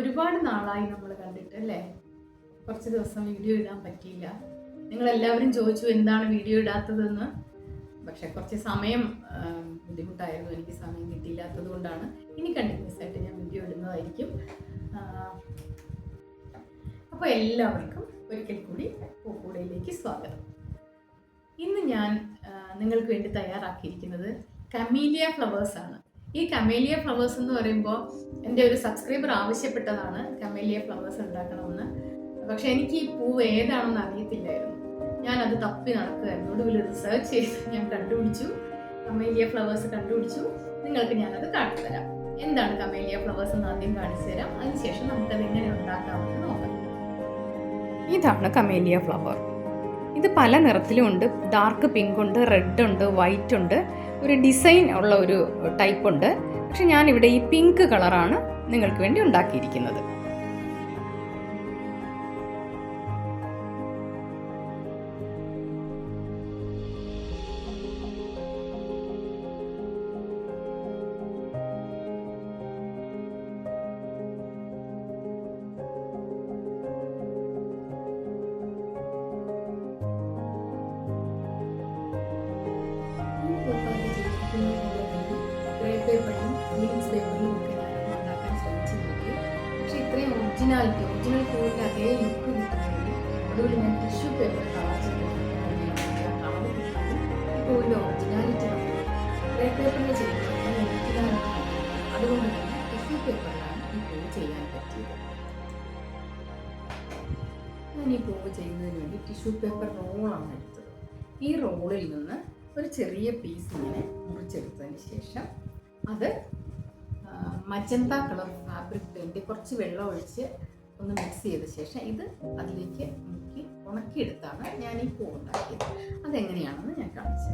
ഒരുപാട് നാളായി നമ്മൾ കണ്ടിട്ട് അല്ലേ? കുറച്ച് ദിവസം വീഡിയോ ഇടാൻ പറ്റിയില്ല. നിങ്ങളെല്ലാവരും ചോദിച്ചു എന്താണ് വീഡിയോ ഇടാത്തതെന്ന്. പക്ഷെ കുറച്ച് സമയം ബുദ്ധിമുട്ടായിരുന്നു. എനിക്ക് സമയം കിട്ടിയില്ലാത്തത് കൊണ്ടാണ്. ഇനി കണ്ടിന്യൂസ് ആയിട്ട് ഞാൻ വീഡിയോ ഇടുന്നതായിരിക്കും. അപ്പോൾ എല്ലാവർക്കും ഒരിക്കൽ കൂടി പൂക്കൂടയിലേക്ക് സ്വാഗതം. ഇന്ന് ഞാൻ നിങ്ങൾക്ക് വേണ്ടി തയ്യാറാക്കിയിരിക്കുന്നത് കമീലിയ ഫ്ലവേഴ്സ് ആണ്. ഈ കമേലിയ ഫ്ലവേഴ്സ് എന്ന് പറയുമ്പോൾ എന്റെ ഒരു സബ്സ്ക്രൈബർ ആവശ്യപ്പെട്ടതാണ് കമേലിയ ഫ്ലവേഴ്സ് ഉണ്ടാക്കണമെന്ന്. പക്ഷെ എനിക്ക് ഈ പൂവ് ഏതാണെന്ന് അറിയത്തില്ലായിരുന്നു. ഞാനത് തപ്പി നടക്കുകയായിരുന്നു. ഒടുവിൽ റിസർച്ച് ചെയ്ത് ഞാൻ കണ്ടുപിടിച്ചു. കമേലിയ ഫ്ലവേഴ്സ് കണ്ടുപിടിച്ചു. നിങ്ങൾക്ക് ഞാനത് കാണിച്ചുതരാം എന്താണ് കമേലിയ ഫ്ലവേഴ്സ് എന്ന് ആദ്യം കാണിച്ചു തരാം. അതിനുശേഷം നമുക്കത് എങ്ങനെ ഉണ്ടാക്കാമെന്ന് നോക്കാം. ഇതാണ് കമേലിയ ഫ്ലവർ ഇത് പല നിറത്തിലും ഉണ്ട്. ഡാർക്ക് പിങ്ക് ഉണ്ട് റെഡ് ഉണ്ട് വൈറ്റ് ഉണ്ട്. ഒരു ഡിസൈൻ ഉള്ള ഒരു ടൈപ്പ് ഉണ്ട്. പക്ഷെ ഞാനിവിടെ ഈ പിങ്ക് കളറാണ് നിങ്ങൾക്ക് വേണ്ടി ഉണ്ടാക്കിയിരിക്കുന്നത്. ഒറിജിനാലിറ്റി ഒറിജിനൽ പൂവിന്റെ അതേ ലുക്ക് കിട്ടാൻ വേണ്ടി ഞാൻ ടിഷ്യൂ പേപ്പർ കളർ ചെയ്ത് കളർ കിട്ടാനും ഈ പൂവിന്റെ ഒറിജിനാലിറ്റി ഗ്രേ പേപ്പറിൽ ചെയ്യുമ്പോൾ ഒറിജിനാലിറ്റി അതുകൊണ്ട് തന്നെ ടിഷ്യൂ പേപ്പറിലാണ് ഈ പൂവ് ചെയ്യാൻ പറ്റിയത്. ഞാൻ ഈ പൂവ് ചെയ്യുന്നതിന് വേണ്ടി ടിഷ്യൂ പേപ്പർ റോളാണ് എടുത്തത്. ഈ റോളിൽ നിന്ന് ഒരു ചെറിയ പീസ് ഇങ്ങനെ മുറിച്ചെടുത്തതിന് ശേഷം അത് മജന്ത കളർ ഫാബ്രിക് പെയിന്റ് കുറച്ച് വെള്ളം ഒഴിച്ച് ഒന്ന് മിക്സ് ചെയ്ത ശേഷം ഇത് അതിലേക്ക് മുക്കി ഉണക്കിയെടുത്താണ് ഞാൻ ഈ പൂ ഉണ്ടാക്കിയത് അതെങ്ങനെയാണെന്ന് ഞാൻ കാണിച്ചു.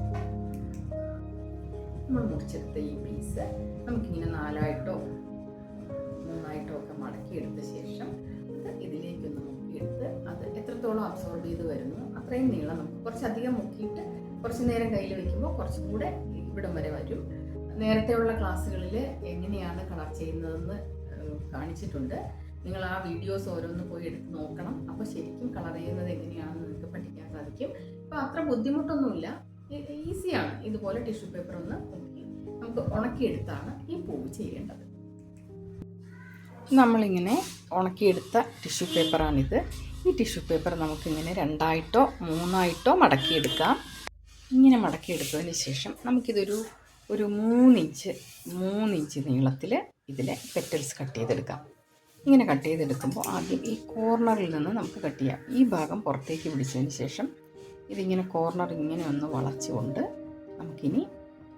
നമ്മൾ മുറിച്ചെടുത്ത ഈ പീസ് നമുക്കിങ്ങനെ നാലായിട്ടോ മൂന്നായിട്ടോ ഒക്കെ മടക്കിയെടുത്ത ശേഷം അത് ഇതിലേക്കൊന്ന് മുക്കിയെടുത്ത് അത് എത്രത്തോളം അബ്സോർബ് ചെയ്ത് വരുന്നു അത്രയും നീളം നമുക്ക് കുറച്ചധികം മുക്കിയിട്ട് കുറച്ച് നേരം കയ്യിൽ വെക്കുമ്പോൾ കുറച്ചും കൂടെ ഇവിടം വരെ വരും നേരത്തെയുള്ള ക്ലാസ്സുകളിൽ എങ്ങനെയാണ് കളർ ചെയ്യുന്നതെന്ന് കാണിച്ചിട്ടുണ്ട്. നിങ്ങൾ ആ വീഡിയോസ് ഓരോന്ന് പോയി എടുത്ത് നോക്കണം. അപ്പോൾ ശരിക്കും കളർ ചെയ്യുന്നത് എങ്ങനെയാണെന്ന് നിങ്ങൾക്ക് പഠിക്കാൻ സാധിക്കും. അപ്പോൾ അത്ര ബുദ്ധിമുട്ടൊന്നുമില്ല. ഈസിയാണ്. ഇതുപോലെ ടിഷ്യൂ പേപ്പർ ഒന്ന് മുക്കി നമുക്ക് ഉണക്കിയെടുത്താണ് ഈ പൂവ് ചെയ്യേണ്ടത്. നമ്മളിങ്ങനെ ഉണക്കിയെടുത്ത ടിഷ്യൂ പേപ്പറാണിത്. ഈ ടിഷ്യൂ പേപ്പർ നമുക്കിങ്ങനെ രണ്ടായിട്ടോ മൂന്നായിട്ടോ മടക്കിയെടുക്കാം. ഇങ്ങനെ മടക്കിയെടുത്തതിന് ശേഷം നമുക്കിതൊരു ഒരു മൂന്നിഞ്ച് മൂന്നിഞ്ച് നീളത്തിൽ ഇതിലെ പെറ്റൽസ് കട്ട് ചെയ്തെടുക്കാം. ഇങ്ങനെ കട്ട് ചെയ്തെടുക്കുമ്പോൾ ആദ്യം ഈ കോർണറിൽ നിന്ന് നമുക്ക് കട്ട് ചെയ്യാം. ഈ ഭാഗം പുറത്തേക്ക് പിടിച്ചതിന് ശേഷം ഇതിങ്ങനെ കോർണർ ഇങ്ങനെ ഒന്ന് വളച്ചുകൊണ്ട് നമുക്കിനി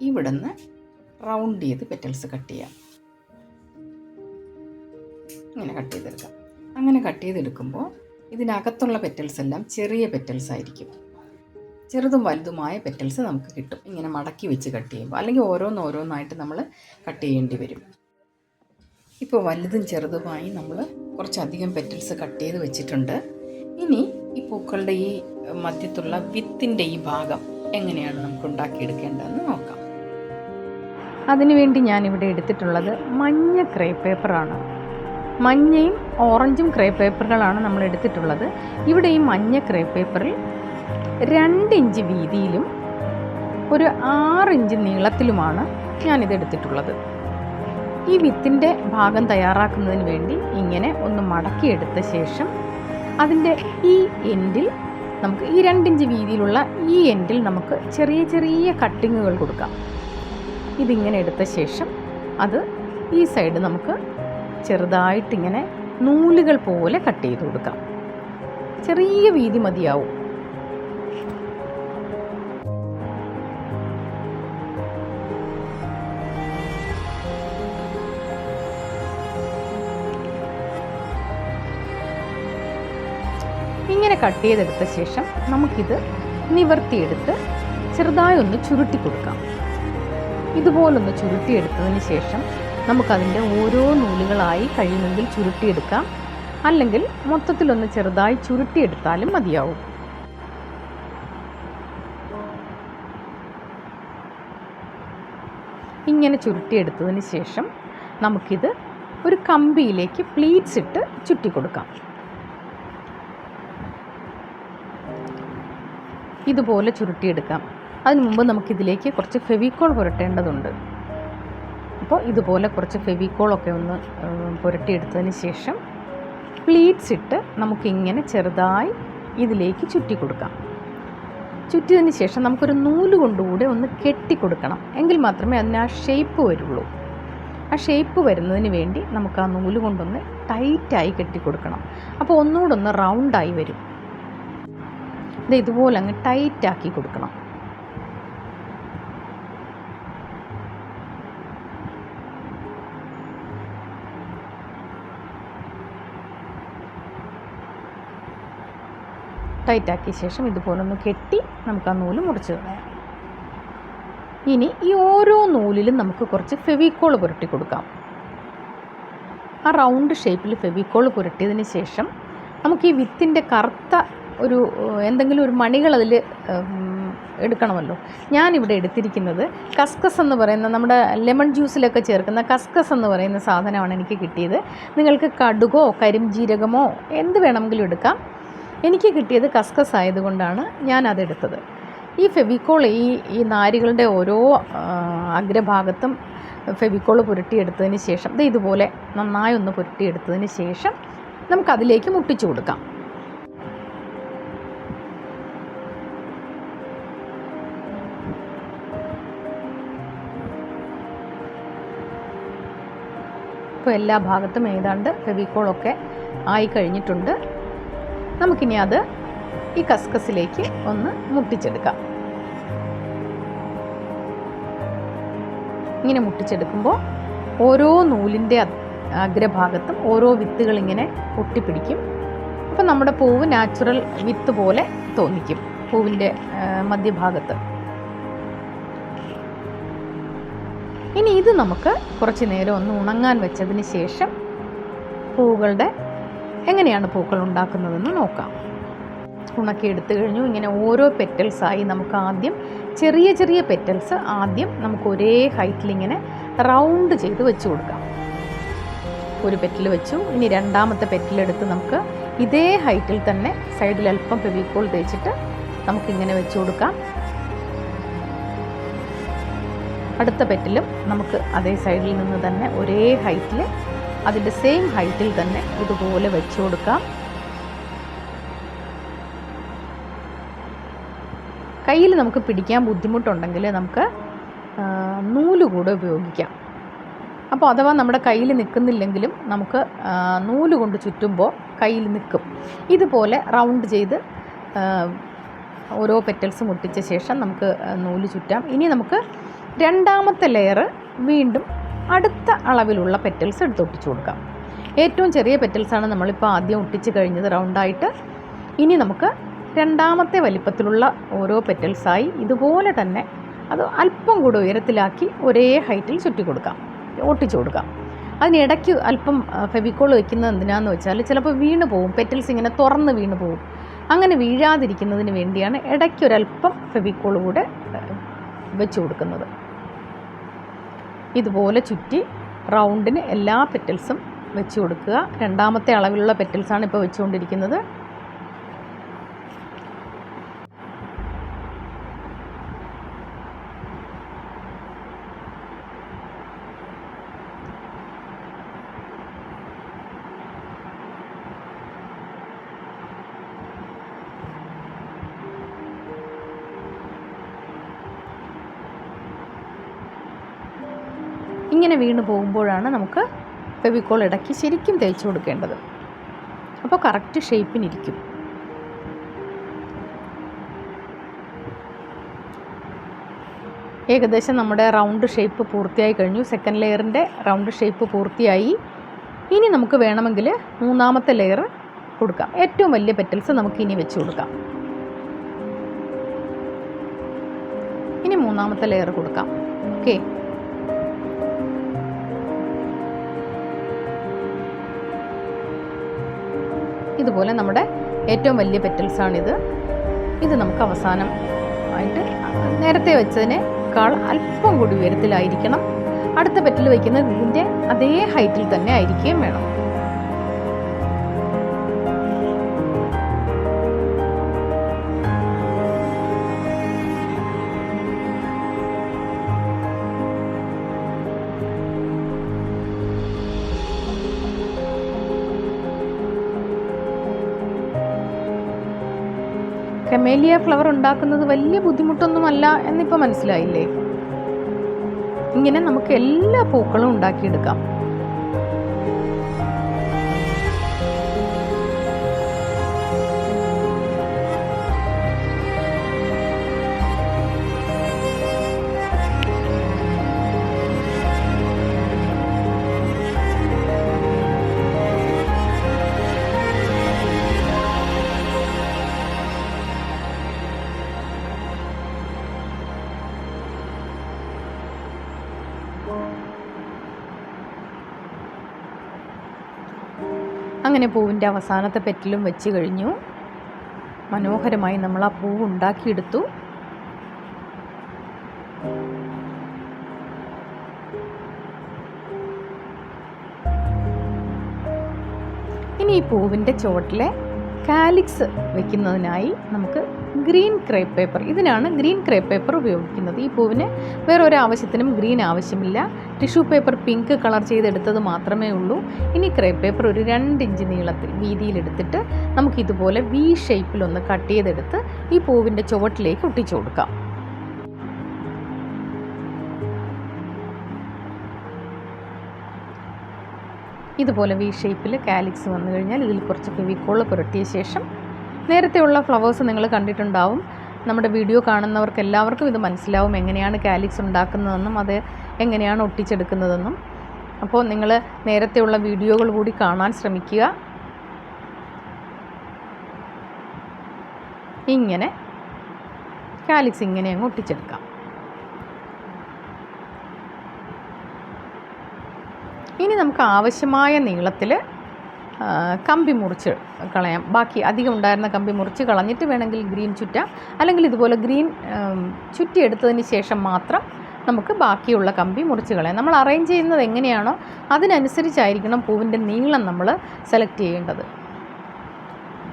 ഇവിടുന്ന് റൗണ്ട് ചെയ്ത് പെറ്റൽസ് കട്ട് ചെയ്യാം. ഇങ്ങനെ കട്ട് ചെയ്തെടുക്കാം. അങ്ങനെ കട്ട് ചെയ്തെടുക്കുമ്പോൾ ഇതിനകത്തുള്ള പെറ്റൽസ് എല്ലാം ചെറിയ പെറ്റൽസ് ആയിരിക്കും. ചെറുതും വലുതുമായ പെറ്റൽസ് നമുക്ക് കിട്ടും. ഇങ്ങനെ മടക്കി വെച്ച് കട്ട് ചെയ്യുമ്പോൾ അല്ലെങ്കിൽ ഓരോന്നോരോന്നായിട്ട് നമ്മൾ കട്ട് ചെയ്യേണ്ടി വരും. ഇപ്പോൾ വലുതും ചെറുതുമായി നമ്മൾ കുറച്ചധികം പെറ്റൽസ് കട്ട് ചെയ്ത് വെച്ചിട്ടുണ്ട്. ഇനി ഈ പൂക്കളുടെ ഈ മധ്യത്തുള്ള വിത്തിന്റെ ഈ ഭാഗം എങ്ങനെയാണ് നമുക്ക് ഉണ്ടാക്കിയെടുക്കേണ്ടതെന്ന് നോക്കാം. അതിനുവേണ്ടി ഞാനിവിടെ എടുത്തിട്ടുള്ളത് മഞ്ഞ ക്രേ പേപ്പറാണ് മഞ്ഞയും ഓറഞ്ചും ക്രേ പേപ്പറുകളാണ് നമ്മൾ എടുത്തിട്ടുള്ളത്. ഇവിടെ ഈ മഞ്ഞ ക്രേ പേപ്പറിൽ രണ്ട് ഇഞ്ച് വീതിയിലും ഒരു ആറ് ഇഞ്ച് നീളത്തിലുമാണ് ഞാനിത് എടുത്തിട്ടുള്ളത് ഈ വിത്തിന്റെ ഭാഗം തയ്യാറാക്കുന്നതിന് വേണ്ടി ഇങ്ങനെ ഒന്ന് മടക്കിയെടുത്ത ശേഷം അതിന്റെ ഈ എൻഡിൽ നമുക്ക് ഈ രണ്ടിഞ്ച് വീതിയിലുള്ള ഈ എൻഡിൽ നമുക്ക് ചെറിയ ചെറിയ കട്ടിങ്ങുകൾ കൊടുക്കാം. ഇതിങ്ങനെ എടുത്ത ശേഷം അത് ഈ സൈഡ് നമുക്ക് ചെറുതായിട്ടിങ്ങനെ നൂലുകൾ പോലെ കട്ട് ചെയ്ത് കൊടുക്കാം. ചെറിയ വീതി മതിയാവും. കട്ട് ചെയ്തെടുത്ത ശേഷം നമുക്കിത് നിവർത്തിയെടുത്ത് ചെറുതായി ഒന്ന് ചുരുട്ടി കൊടുക്കാം. ഇതുപോലൊന്ന് ചുരുട്ടിയെടുത്തതിന് ശേഷം നമുക്കതിന്റെ ഓരോ നൂലുകളായി കഴിയുമെങ്കിൽ ചുരുട്ടിയെടുക്കാം. അല്ലെങ്കിൽ മൊത്തത്തിലൊന്ന് ചെറുതായി ചുരുട്ടിയെടുത്താലും മതിയാവും. ഇങ്ങനെ ചുരുട്ടിയെടുത്തതിന് ശേഷം നമുക്കിത് ഒരു കമ്പിയിലേക്ക് പ്ലീറ്റ്സ് ഇട്ട് ചുറ്റി കൊടുക്കാം ഇതുപോലെ ചുരുട്ടിയെടുക്കാം. അതിന് മുമ്പ് നമുക്കിതിലേക്ക് കുറച്ച് ഫെവിക്കോൾ പുരട്ടേണ്ടതുണ്ട്. അപ്പോൾ ഇതുപോലെ കുറച്ച് ഫെവിക്കോളൊക്കെ ഒന്ന് പുരട്ടിയെടുത്തതിന് ശേഷം പ്ലീറ്റ്സ് ഇട്ട് നമുക്കിങ്ങനെ ചെറുതായി ഇതിലേക്ക് ചുറ്റി കൊടുക്കാം. ചുറ്റിയതിന് ശേഷം നമുക്കൊരു നൂൽ കൊണ്ടുകൂടെ ഒന്ന് കെട്ടി കൊടുക്കണം. എങ്കിൽ മാത്രമേ അതിന് ആ ഷേപ്പ് വരുള്ളൂ. ആ ഷേപ്പ് വരുന്നതിന് വേണ്ടി നമുക്ക് ആ നൂൽ കൊണ്ടൊന്ന് ടൈറ്റായി കെട്ടി കൊടുക്കണം. അപ്പോൾ ഒന്നുകൂടെ ഒന്ന് റൗണ്ടായി വരും. ഇത് ഇതുപോലെ അങ്ങ് ടൈറ്റാക്കി കൊടുക്കണം. ടൈറ്റാക്കിയ ശേഷം ഇതുപോലെ ഒന്ന് കെട്ടി നമുക്ക് ആ നൂൽ മുറിച്ച് കളയാം. ഇനി ഈ ഓരോ നൂലിലും നമുക്ക് കുറച്ച് ഫെവിക്കോൾ പുരട്ടി കൊടുക്കാം. ആ റൗണ്ട് ഷേപ്പിൽ ഫെവിക്കോൾ പുരട്ടിയതിന് ശേഷം നമുക്ക് ഈ വിത്തിന്റെ കറുത്ത ഒരു എന്തെങ്കിലും ഒരു മണികൾ അതിൽ എടുക്കണമല്ലോ. ഞാനിവിടെ എടുത്തിരിക്കുന്നത് കസ്കസ് എന്ന് പറയുന്ന നമ്മുടെ ലെമൺ ജ്യൂസിലൊക്കെ ചേർക്കുന്ന കസ്കസ് എന്ന് പറയുന്ന സാധനമാണ് എനിക്ക് കിട്ടിയത്. നിങ്ങൾക്ക് കടുകോ കരിംജീരകമോ എന്ത് വേണമെങ്കിലും എടുക്കാം. എനിക്ക് കിട്ടിയത് കസ്കസ് ആയതുകൊണ്ടാണ് ഞാൻ അതെടുത്തത് ഈ ഫെവിക്കോൾ ഈ ഈ നാരുകളുടെ ഓരോ അഗ്രഭാഗത്തും ഫെവിക്കോൾ പുരട്ടിയെടുത്തതിന് ശേഷം ദേ ഇതുപോലെ നന്നായി ഒന്ന് പുരട്ടിയെടുത്തതിന് ശേഷം നമുക്കതിലേക്ക് മുട്ടിച്ചു കൊടുക്കാം. ഇപ്പോൾ എല്ലാ ഭാഗത്തും ഏതാണ്ട് ഫെവിക്കോളൊക്കെ ആയി കഴിഞ്ഞിട്ടുണ്ട് നമുക്കിനി അത് ഈ കസ്കസിലേക്ക് ഒന്ന് മുട്ടിച്ചെടുക്കാം. ഇങ്ങനെ മുട്ടിച്ചെടുക്കുമ്പോൾ ഓരോ നൂലിന്റെ അഗ്രഭാഗത്തും ഓരോ വിത്തുകൾ ഇങ്ങനെ ഒട്ടിപ്പിടിക്കും അപ്പം നമ്മുടെ പൂവ് നാച്ചുറൽ വിത്ത് പോലെ തോന്നിക്കും. പൂവിന്റെ മധ്യഭാഗത്ത്. ഇനി ഇത് നമുക്ക് കുറച്ച് നേരം ഒന്ന് ഉണങ്ങാൻ വെച്ചതിന് ശേഷം പൂവുകളുടെ എങ്ങനെയാണ് പൂക്കൾ ഉണ്ടാക്കുന്നതെന്ന് നോക്കാം. ഉണക്കി എടുത്തു കഴിഞ്ഞു. ഇങ്ങനെ ഓരോ പെറ്റൽസായി നമുക്ക് ആദ്യം ചെറിയ ചെറിയ പെറ്റൽസ് ആദ്യം നമുക്ക് ഒരേ ഹൈറ്റിൽ ഇങ്ങനെ റൗണ്ട് ചെയ്ത് വെച്ച് കൊടുക്കാം. ഒരു പെറ്റൽ വെച്ചു. ഇനി രണ്ടാമത്തെ പെറ്റിലെടുത്ത് നമുക്ക് ഇതേ ഹൈറ്റിൽ തന്നെ സൈഡിൽ അല്പം ഫെവിക്കോൾ തേച്ചിട്ട് നമുക്കിങ്ങനെ വെച്ച് കൊടുക്കാം. അടുത്ത പെറ്റിലും നമുക്ക് അതേ സൈഡിൽ നിന്ന് തന്നെ ഒരേ ഹൈറ്റിൽ അതിന്റെ സെയിം ഹൈറ്റിൽ തന്നെ ഇതുപോലെ വെച്ച് കൊടുക്കാം. കയ്യിൽ നമുക്ക് പിടിക്കാൻ ബുദ്ധിമുട്ടുണ്ടെങ്കിൽ നമുക്ക് നൂൽ കൂടെ ഉപയോഗിക്കാം. അപ്പോൾ അഥവാ നമ്മുടെ കയ്യിൽ നിൽക്കുന്നില്ലെങ്കിലും നമുക്ക് നൂൽ കൊണ്ട് ചുറ്റുമ്പോൾ കയ്യിൽ നിൽക്കും. ഇതുപോലെ റൗണ്ട് ചെയ്ത് ഓരോ പെറ്റൽസ് മുട്ടിച്ച ശേഷം നമുക്ക് നൂൽ ചുറ്റാം. ഇനി നമുക്ക് രണ്ടാമത്തെ ലെയർ വീണ്ടും അടുത്ത അളവിലുള്ള പെറ്റൽസ് എടുത്ത് ഒട്ടിച്ചു കൊടുക്കാം. ഏറ്റവും ചെറിയ പെറ്റൽസാണ് നമ്മളിപ്പോൾ ആദ്യം ഒട്ടിച്ച് കഴിഞ്ഞത് റൗണ്ടായിട്ട് ഇനി നമുക്ക് രണ്ടാമത്തെ വലിപ്പത്തിലുള്ള ഓരോ പെറ്റൽസായി ഇതുപോലെ തന്നെ അത് അല്പം കൂടെ ഉയരത്തിലാക്കി ഒരേ ഹൈറ്റിൽ ചുറ്റി കൊടുക്കാം. ഒട്ടിച്ചു കൊടുക്കാം. അതിനിടയ്ക്ക് അല്പം ഫെവിക്കോൾ വയ്ക്കുന്നത് എന്തിനാന്ന് വെച്ചാൽ ചിലപ്പോൾ വീണ് പോവും പെറ്റൽസ് ഇങ്ങനെ തുറന്ന് വീണ് പോവും. അങ്ങനെ വീഴാതിരിക്കുന്നതിന് വേണ്ടിയാണ് ഇടയ്ക്ക് ഫെവിക്കോൾ കൂടെ വെച്ച് കൊടുക്കുന്നത്. ഇതുപോലെ ചുറ്റി റൗണ്ടിന് എല്ലാ പെറ്റൽസും വെച്ച് കൊടുക്കുക. രണ്ടാമത്തെ അളവിലുള്ള പെറ്റൽസാണ് ഇപ്പോൾ വെച്ചുകൊണ്ടിരിക്കുന്നത്. ഇങ്ങനെ വീണ് പോകുമ്പോഴാണ് നമുക്ക് ഫെവിക്കോൾ ഇടയ്ക്ക് ശരിക്കും തേച്ച് കൊടുക്കേണ്ടത്. അപ്പോൾ കറക്റ്റ് ഷേപ്പിനിരിക്കും ഏകദേശം നമ്മുടെ റൗണ്ട് ഷേപ്പ് പൂർത്തിയായി കഴിഞ്ഞു. സെക്കൻഡ് ലെയറിന്റെ റൗണ്ട് ഷേപ്പ് പൂർത്തിയായി. ഇനി നമുക്ക് വേണമെങ്കിൽ മൂന്നാമത്തെ ലെയർ കൊടുക്കാം. ഏറ്റവും വലിയ പെറ്റൽസ് നമുക്ക് ഇനി വെച്ച് കൊടുക്കാം. ഇനി മൂന്നാമത്തെ ലെയർ കൊടുക്കാം. ഓക്കെ ഇതുപോലെ നമ്മുടെ ഏറ്റവും വലിയ പെറ്റൽസാണിത്. ഇത് നമുക്ക് അവസാനം ആയിട്ട് നേരത്തെ വെച്ചതിനേക്കാൾ അല്പം കൂടി ഉയരത്തിലായിരിക്കണം. അടുത്ത പെറ്റൽ വയ്ക്കുന്നത് ഇതിന്റെ അതേ ഹൈറ്റിൽ തന്നെ ആയിരിക്കുകയും വേണം. കെമേലിയ ഫ്ലവർ ഉണ്ടാക്കുന്നത് വലിയ ബുദ്ധിമുട്ടൊന്നുമല്ല എന്നിപ്പോൾ മനസ്സിലായില്ലേ? ഇങ്ങനെ നമുക്ക് എല്ലാ പൂക്കളും ഉണ്ടാക്കിയെടുക്കാം. അങ്ങനെ പൂവിന്റെ അവസാനത്തെ പെറ്റിലും വെച്ച് കഴിഞ്ഞു. മനോഹരമായി നമ്മൾ ആ പൂവ് ഉണ്ടാക്കിയെടുത്തു. ഇനി ഈ പൂവിന്റെ ചുവട്ടിലെ കാലിക്സ് വെക്കുന്നതിനായി നമുക്ക് ഗ്രീൻ ക്രേപ്പ് പേപ്പർ. ഇതിനാണ് ഗ്രീൻ ക്രേപ്പ് പേപ്പർ ഉപയോഗിക്കുന്നത്. ഈ പൂവിന് വേറെ ഒരു ആവശ്യത്തിനും ഗ്രീൻ ആവശ്യമില്ല. ടിഷ്യൂ പേപ്പർ പിങ്ക് കളർ ചെയ്തെടുത്തത് മാത്രമേ ഉള്ളൂ. ഇനി ക്രേപ്പ് പേപ്പർ ഒരു രണ്ട് ഇഞ്ച് നീളത്തിൽ വീതിയിലെടുത്തിട്ട് നമുക്ക് ഇതുപോലെ വി ഷേപ്പിലൊന്ന് കട്ട് ചെയ്തെടുത്ത് ഈ പൂവിന്റെ ചുവട്ടിലേക്ക് ഒട്ടിച്ചു കൊടുക്കാം. ഇതുപോലെ വി ഷേപ്പിൽ കാലിക്സ് വന്നു കഴിഞ്ഞാൽ ഇതിൽ കുറച്ച് ഫെവിക്കോൾ പുരട്ടിയ ശേഷം നേരത്തെയുള്ള ഫ്ലവേഴ്സ് നിങ്ങൾ കണ്ടിട്ടുണ്ടാവും. നമ്മുടെ വീഡിയോ കാണുന്നവർക്ക് എല്ലാവർക്കും ഇത് മനസ്സിലാവും എങ്ങനെയാണ് കാലിക്സ് ഉണ്ടാക്കുന്നതെന്നും അത് എങ്ങനെയാണ് ഒട്ടിച്ചെടുക്കുന്നതെന്നും. അപ്പോൾ നിങ്ങൾ നേരത്തെയുള്ള വീഡിയോകൾ കൂടി കാണാൻ ശ്രമിക്കുക. ഇങ്ങനെ കാലിക്സ് ഇങ്ങനെ അങ്ങ് ഒട്ടിച്ചെടുക്കാം. ഇനി നമുക്ക് ആവശ്യമായ നീളത്തിൽ കമ്പി മുറിച്ച് കളയാം. ബാക്കി അധികം ഉണ്ടായിരുന്ന കമ്പി മുറിച്ച് കളഞ്ഞിട്ട് വേണമെങ്കിൽ ഗ്രീൻ ചുറ്റ. അല്ലെങ്കിൽ ഇതുപോലെ ഗ്രീൻ ചുറ്റി എടുത്തതിന് ശേഷം മാത്രം നമുക്ക് ബാക്കിയുള്ള കമ്പി മുറിച്ച് കളയാം. നമ്മൾ അറേഞ്ച് ചെയ്യുന്നത് എങ്ങനെയാണോ അതിനനുസരിച്ചായിരിക്കണം പൂവിന്റെ നീളം നമ്മൾ സെലക്ട് ചെയ്യേണ്ടത്.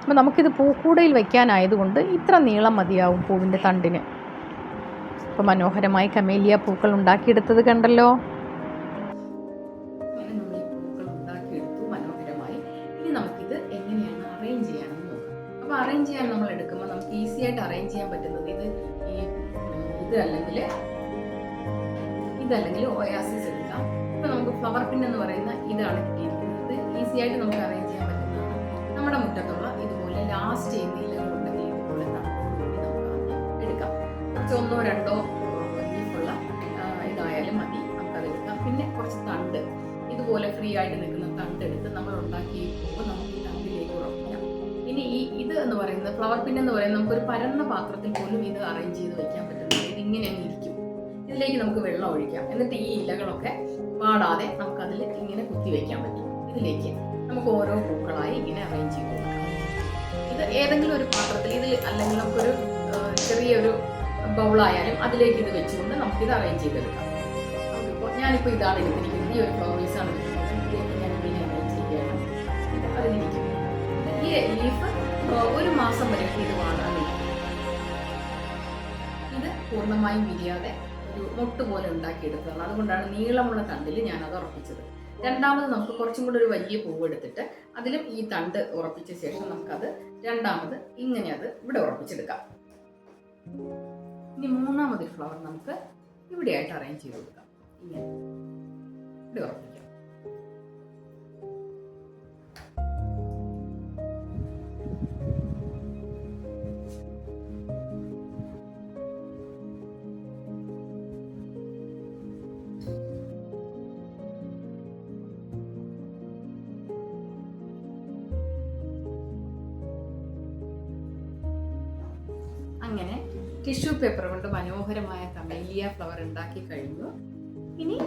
അപ്പോൾ നമുക്കിത് പൂക്കൂടയിൽ വയ്ക്കാനായതുകൊണ്ട് ഇത്ര നീളം മതിയാവും പൂവിന്റെ തണ്ടിന്. അപ്പോൾ മനോഹരമായി കമേലിയ പൂക്കൾ ഉണ്ടാക്കിയെടുത്തത് കണ്ടല്ലോ. അറേഞ്ച് ചെയ്യാൻ നമ്മൾ എടുക്കുമ്പോൾ നമുക്ക് ഈസി ആയിട്ട് അറേഞ്ച് ചെയ്യാൻ പറ്റുന്നത് ഇത് ഈ ഇത് അല്ലെങ്കിൽ ഇതല്ലെങ്കിൽ ഒയാസിസ് എടുക്കാം. ഇപ്പൊ നമുക്ക് ഫ്ലവർ പിൻ എന്ന് പറയുന്ന ഇതാണ് കിട്ടിയിരിക്കുന്നത്. ഈസി ആയിട്ട് നമുക്ക് അറേഞ്ച് ചെയ്യാൻ പറ്റുന്നതാണ്. നമ്മുടെ മുറ്റത്തുള്ള ഇതുപോലെ ലാസ്റ്റ് ചെയ്യുന്ന ഇലകൾ ഉണ്ടെങ്കിൽ ഇതുപോലെ നമുക്ക് എടുക്കാം. കുറച്ച് ഒന്നോ രണ്ടോ ലീഫുള്ള ഇതായാലും മതി. നമുക്കത് എടുക്കാം. പിന്നെ കുറച്ച് തണ്ട് ഇതുപോലെ ഫ്രീ ആയിട്ട് നിൽക്കുന്ന തണ്ട് എടുത്ത് നമ്മൾ ഉണ്ടാക്കി പോകുമ്പോൾ നമുക്ക് ഇനി ഈ ഇത് എന്ന് പറയുന്നത് ഫ്ലവർ പിൻ എന്ന് പറയുന്നത് നമുക്കൊരു പരന്ന പാത്രത്തിൽ പോലും ഇത് അറേഞ്ച് ചെയ്ത് വെക്കാൻ പറ്റുന്നുണ്ട് ഇത് ഇങ്ങനെ അങ്ങ് ഇരിക്കും. ഇതിലേക്ക് നമുക്ക് വെള്ളം ഒഴിക്കാം. എന്നിട്ട് ഈ ഇലകളൊക്കെ പാടാതെ നമുക്കതിൽ ഇങ്ങനെ കുത്തി വെക്കാൻ പറ്റും. ഇതിലേക്ക് നമുക്ക് ഓരോ പൂക്കളായി ഇങ്ങനെ അറേഞ്ച് ചെയ്ത് കൊടുക്കാം. ഇത് ഏതെങ്കിലും ഒരു പാത്രത്തിൽ ഇത് അല്ലെങ്കിൽ നമുക്കൊരു ചെറിയൊരു ബൗളായാലും അതിലേക്ക് ഇത് വെച്ചുകൊണ്ട് നമുക്കിത് അറേഞ്ച് ചെയ്തെടുക്കാം. ഞാനിപ്പോൾ ഇതാണ് എടുത്തിരിക്കുന്നത്. ഈ ഒരു ഫ്ലവർ ആണ് ലീഫ് ഒരു മാസം വരെ ഇത് വാങ്ങാൻ ഇത് പൂർണമായും വിരിയാതെ ഒരു മൊട്ട് പോലെ ഉണ്ടാക്കിയെടുത്തതാണ്. അതുകൊണ്ടാണ് നീളമുള്ള തണ്ടിൽ ഞാൻ അത് ഉറപ്പിച്ചത്. രണ്ടാമത് നമുക്ക് കുറച്ചും കൂടെ ഒരു വലിയ പൂവ് എടുത്തിട്ട് അതിലും ഈ തണ്ട് ഉറപ്പിച്ച ശേഷം നമുക്കത് രണ്ടാമത് ഇങ്ങനെ അത് ഇവിടെ ഉറപ്പിച്ചെടുക്കാം. ഇനി മൂന്നാമത് ഫ്ലവർ നമുക്ക് ഇവിടെയായിട്ട് അറേഞ്ച് ചെയ്ത് കൊടുക്കാം. ഇങ്ങനെ. ഇവിടെ ഉറപ്പിക്കാം. അങ്ങനെ ടിഷ്യൂ പേപ്പർ കൊണ്ട് മനോഹരമായ കമേലിയ ഫ്ലവർ ഉണ്ടാക്കി കഴിഞ്ഞു. ഇനി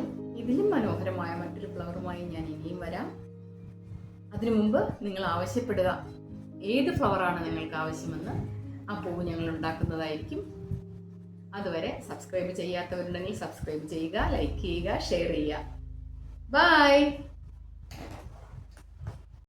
ഇതിലും മനോഹരമായ മറ്റൊരു ഫ്ലവറുമായി ഞാൻ ഇനിയും വരാം. അതിനു മുമ്പ് നിങ്ങൾ ആവശ്യപ്പെടുക ഏത് ഫ്ലവറാണ് നിങ്ങൾക്ക് ആവശ്യമെന്ന്. ആ പൂവ് ഞങ്ങൾ ഉണ്ടാക്കുന്നതായിരിക്കും. അതുവരെ സബ്സ്ക്രൈബ് ചെയ്യാത്തവരുണ്ടെങ്കിൽ സബ്സ്ക്രൈബ് ചെയ്യുക ലൈക്ക് ചെയ്യുക ഷെയർ ചെയ്യുക. ബൈ